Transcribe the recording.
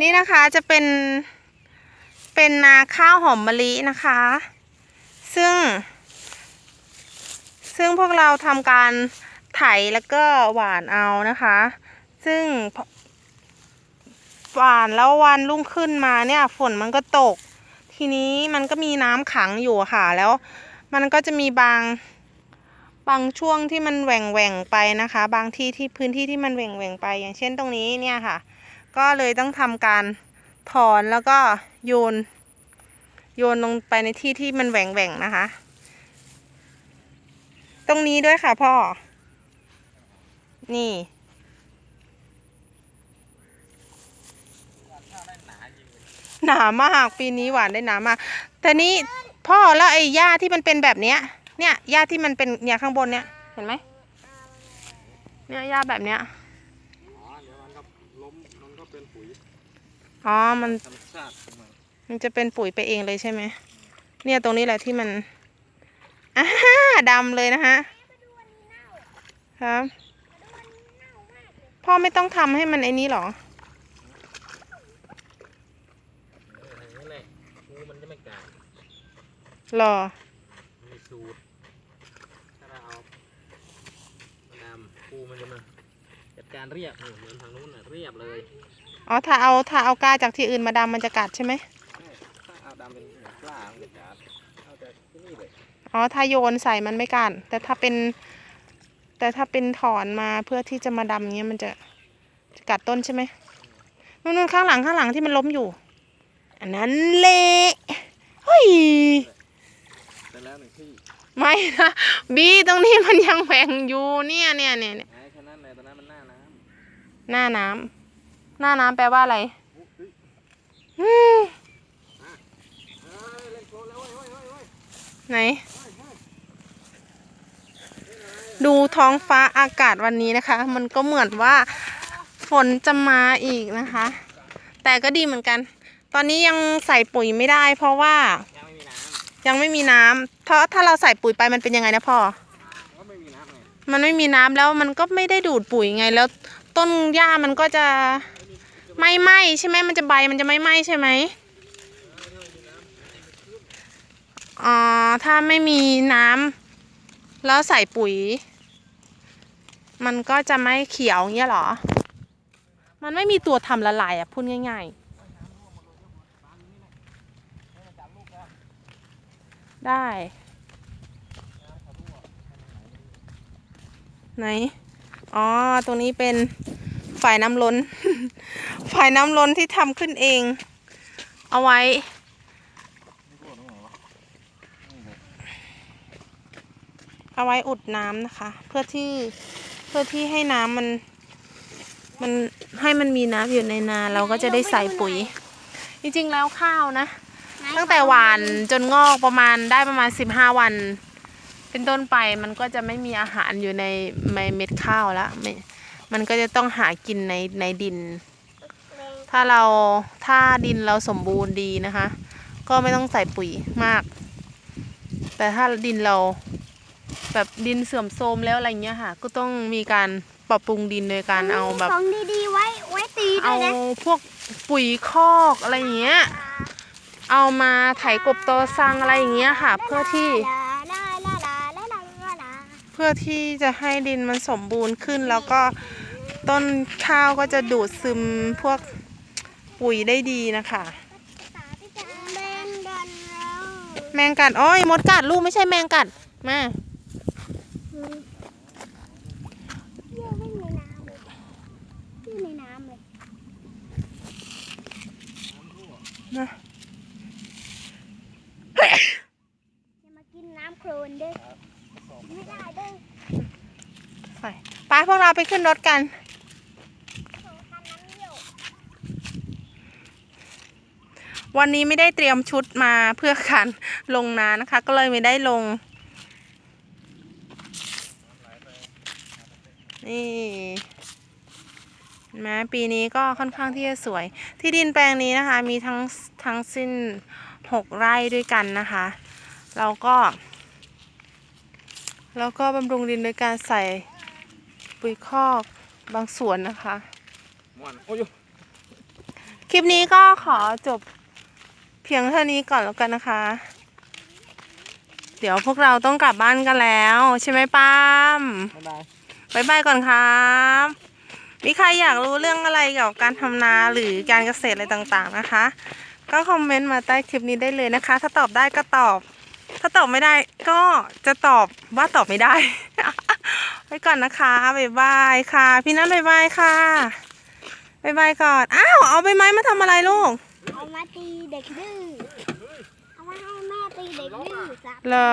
นี่นะคะจะเป็นเป็นนาข้าวหอมมะลินะคะ ซึ่ง ซึ่งพวกเราทำการไถแล้วก็หวานเอานะคะ ซึ่งหวานแล้ววันรุ่งขึ้นมาเนี่ยฝนมันก็ตก ทีนี้มันก็มีน้ำขังอยู่ค่ะ แล้วมันก็จะมีบางบางช่วงที่มันแหว่งแหว่งไปนะคะ บางที่ที่พื้นที่ที่มันแหว่งแหว่งไป อย่างเช่นตรงนี้เนี่ยค่ะ ก็เลยต้องทำการถอนแล้วก็โยน โยนลงไปในที่ที่มันแหว่งแหว่งนะคะ ตรงนี้ด้วยค่ะพ่อ นี่ หนามากปีนี้หวานได้หนามาก แต่นี้พ่อแล้วไอ้หญ้าที่มันเป็นแบบเนี้ย เนี่ยหญ้าที่มันเป็นเนี่ยข้างบนเนี่ย เห็นไหมเนี่ยหญ้าแบบเนี้ย อ๋อเดี๋ยวมันก็ล้มมันก็เป็นปุ๋ย อ๋อ มันธรรมชาติของมันมันจะเป็นปุ๋ยไปเองเลยใช่ไหม เนี่ยตรงนี้แหละที่มันอ่าดำเลยนะฮะ ครับ พ่อไม่ต้องทำให้มันไอ้นี้หรอ อย่างนี้แหละงูมันจะไม่กัดหรอ มีสูตรถ้าเราเอามะนาวปูมันจะมาจัดการเรียบนี่เหมือนทางนู้นน่ะเรียบเลย อ๋อถ้าเอาถ้าเอากาจากที่อื่นมาดำมันจะกัดใช่ไหมใช่ถ้าเอาดำเป็นเหมือนปลามันจะกัดเอาแต่ที่นี่เลยอ๋อถ้าโยนใส่มันไม่กัดแต่ถ้าเป็น แต่ถ้าเป็นถอนมาเพื่อที่จะมาดำเงี้ยมันจะจะกัดต้นใช่ไหมนู่นๆข้างหลังข้างหลังที่มันล้มอยู่ อันนั้นเละเฮ้ยแต่แล้วหนึ่งที่ไม่นะบีตรงนี้มันยังแหว่งอยู่เนี่ยเนี่ยเนี่ยเนี่ยไอ้แค่นั้นเลยตอนนั้นมันหน้าน้ำหน้าน้ำ หน้าน้ำแปลว่าอะไรอุ๊ยเฮ้ยอืมเอ้ยเล่นโคลนแล้วเว้ยเว้ยเว้ยเว้ยไหน ดูท้องฟ้าอากาศวันนี้นะคะ มันก็เหมือนว่าฝนจะมาอีกนะคะ แต่ก็ดีเหมือนกัน ตอนนี้ยังใส่ปุ๋ยไม่ได้ เพราะว่า ยังไม่มีน้ยังไม่มีน้ำเพราะถ้าเราใส่ปุ๋ยไปมันเป็นยังไงนะพ่อำก็ไม่มีน้ำไงมันไม่มีน้ำแล้วมันก็ไม่ได้ดูดปุ๋ยไงแล้วต้นหญ้ามันก็จะ ไม่ไหมใช่ไหมมันจะใบมันจะไม่ไหมใช่ไหมอ๋อถ้าไม่มีน้ำแล้วใส่ปุ๋ย มันก็จะไม่เขียวเงี้ยเหรอ มันไม่มีตัวทำละลายอะพูดง่าย ๆ ได้ ไหน อ๋อ ตรงนี้เป็น ฝ่ายน้ำล้น ฝ่ายน้ำล้นที่ทำขึ้นเอง เอาไว้ เอาไว้อุดน้ำนะคะ เพื่อที่เพื่อที่ให้น้ำมัน มันให้มันมีน้ำอยู่ในนาเราก็จะได้ใส่ปุ๋ย จริงๆแล้วข้าวนะ ตั้งแต่หวานจนงอกประมาณได้ประมาณ15วัน เป็นต้นไปมันก็จะไม่มีอาหารอยู่ในในเม็ดข้าวแล้ว ม่มันก็จะต้องหากินในในดิน ถ้าเราถ้าดินเราสมบูรณ์ดีนะคะ ก็ไม่ต้องใส่ปุ๋ยมาก แต่ถ้าดินเราแบบดินเสื่อมโทรมแล้วอะไรเงี้ยค่ะ ก็ต้องมีการปรับปรุงดินโดยการเอาแบบของดีๆไว้ไว้ตีด้เอาวยนะพวกปุ๋ยคอกอะไรอย่างเงี้ย เอามาไถกบโตซังอะไรอย่างเงี้ยค่ะ เพื่อที่ลาลาลาลาลาลาลาเพื่อที่จะให้ดินมันสมบูรณ์ขึ้นแล้วก็ ต้นข้าวก็จะดูดซึมพวกปุ๋ยได้ดีนะคะ แมงดันแล้วแมงกัดอ้อยมดกัดลูกไม่ใช่แมงกัดมาเยี่ยไม่มีน้ำเลยเยี่ยในน้ำเลยมาอย่ามากินน้ำโคลนเด้อไม่ได้เด้อ ไปไปพวกเราไปขึ้นรถกัน โถคันนั้นเหี่ยว วันนี้ไม่ได้เตรียมชุดมาเพื่อการลงนานะคะ ก็เลยไม่ได้ลง นี่เห็นไหมปีนี้ก็ค่อนข้างที่จะสวย ที่ดินแปลงนี้นะคะ มีทั้งทั้งสิ้นหกไร่ด้วยกันนะคะ เราก็แล้วก็บำรุงดินโดยการใส่ปุ๋ยคอกบางส่วนนะคะม่วนโอ้ยคลิปนี้ก็ขอจบเพียงเท่านี้ก่อนแล้วกันนะคะ เดี๋ยวพวกเราต้องกลับบ้านกันแล้ว ใช่ไหมปาล์มบ๊ายบายบายบายก่อนครับมีใครอยากรู้เรื่องอะไรเกี่ยวกับการทำนาหรือการเกษตรอะไรต่างๆนะคะ ก็คอมเมนต์มาใต้คลิปนี้ได้เลยนะคะ ถ้าตอบได้ก็ตอบ ถ้าตอบไม่ได้ก็จะตอบว่าตอบไม่ได้ไปก่อนนะคะบายบายค่ะ พี่นัทบายบายค่ะบายบายก่อน อ้าว เอาใบไม้มาทำอะไรลูกเอา มาตีเด็กดื้อเอามาให้แม่ตีเด็กดื้อสับเหรอ